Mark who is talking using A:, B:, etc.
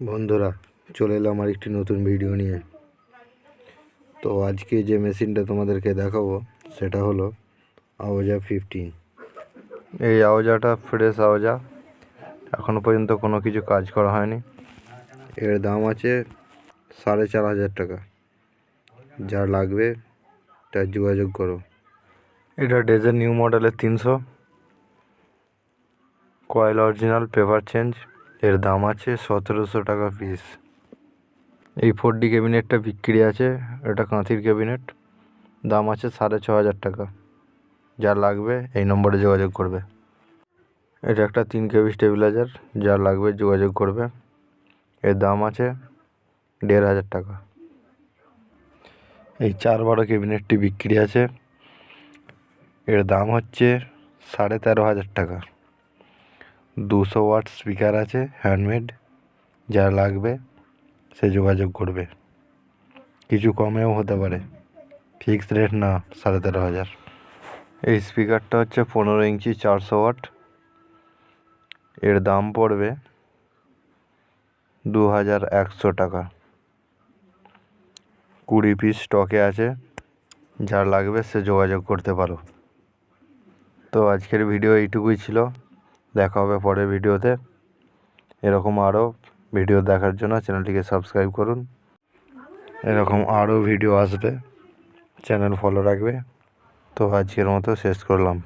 A: বন্ধুরা, চলে এলাম আর একটি নতুন ভিডিও নিয়ে। তো আজকে যে মেশিনটা তোমাদেরকে দেখাবো, সেটা হলো আওজা ফিফটিন এই আওজাটা ফ্রেশ আওজা এখনও পর্যন্ত কোনো কিছু কাজ করা হয়নি। এর দাম আছে সাড়ে চার হাজার টাকা। যা লাগবে, তার যোগাযোগ করো। এটা ডেজের নিউ মডেলের তিনশো। কয়েল অরিজিনাল পেপার চেঞ্জ এর দাম আছে সতেরোশো টাকা পিস এই ফোর ডি ক্যাবিনেটটা বিক্রি আছে, এটা কাঁথির ক্যাবিনেট দাম আছে সাড়ে ছ হাজার টাকা। যা লাগবে এই নম্বরে যোগাযোগ করবে। এটা একটা তিন কেবি স্টেবিলাইজার, যা লাগবে যোগাযোগ করবে। এর দাম আছে দেড় হাজার টাকা। এই চার বারো ক্যাবিনেটটি বিক্রি আছে। এর দাম হচ্ছে সাড়ে তেরো হাজার টাকা। দুশো ওয়াট স্পিকার আছে হ্যান্ডমেড যার লাগবে, সে যোগাযোগ করবে। কিছু কমেও হতে পারে। ফিক্সড রেট না, সাড়ে তেরো হাজার। এই স্পিকারটা হচ্ছে পনেরো ইঞ্চি চারশো ওয়াট। এর দাম পড়বে দু হাজার একশো টাকা। কুড়ি পিস স্টকে আছে যার লাগবে সে যোগাযোগ করতে পারো। তো আজকের ভিডিও এইটুকুই ছিল। দেখা হবে পরের ভিডিওতে। এরকম আরও ভিডিও দেখার জন্য চ্যানেলটিকে সাবস্ক্রাইব করুন। এরকম আরও ভিডিও আসবে। চ্যানেল ফলো রাখবে। তো আজকের মতো শেষ করলাম।